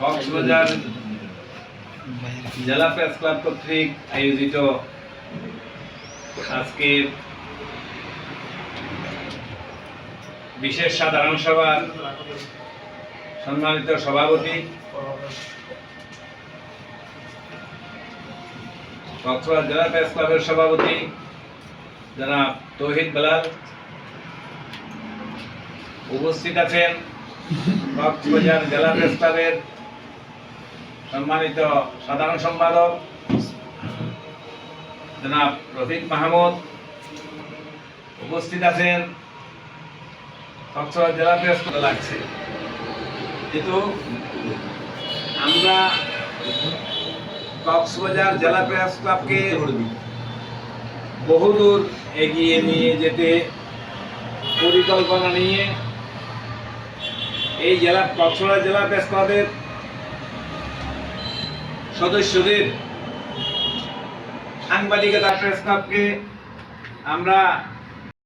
কক্সবাজার জেলা press club কর্তৃক আয়োজিত আজকের বিশেষ সাধারণ সভার সম্মানিত সভাপতি, কক্সবাজার জেলা প্রেস ক্লাবের সভাপতি, জনাব তৌহিদ বেলাল উপস্থিত আছেন। কক্সবাজার জেলা প্রেস ক্লাবের সম্মানিত সাধারণ সম্পাদক, জনাব রফিক মাহমুদ উপস্থিত আছেন। কক্সবাজার জেলা প্রেস লাগছে। কিন্তু আমরা কক্সবাজার জেলা প্রেস ক্লাবকে বহুদূর এগিয়ে নিয়ে যেতে পরিকল্পনা নিয়ে এই জেলা কক্সবাজার জেলা প্রেস ক্লাবের সদস্যদের সাংবাদিকতা প্রেস ক্লাবকে আমরা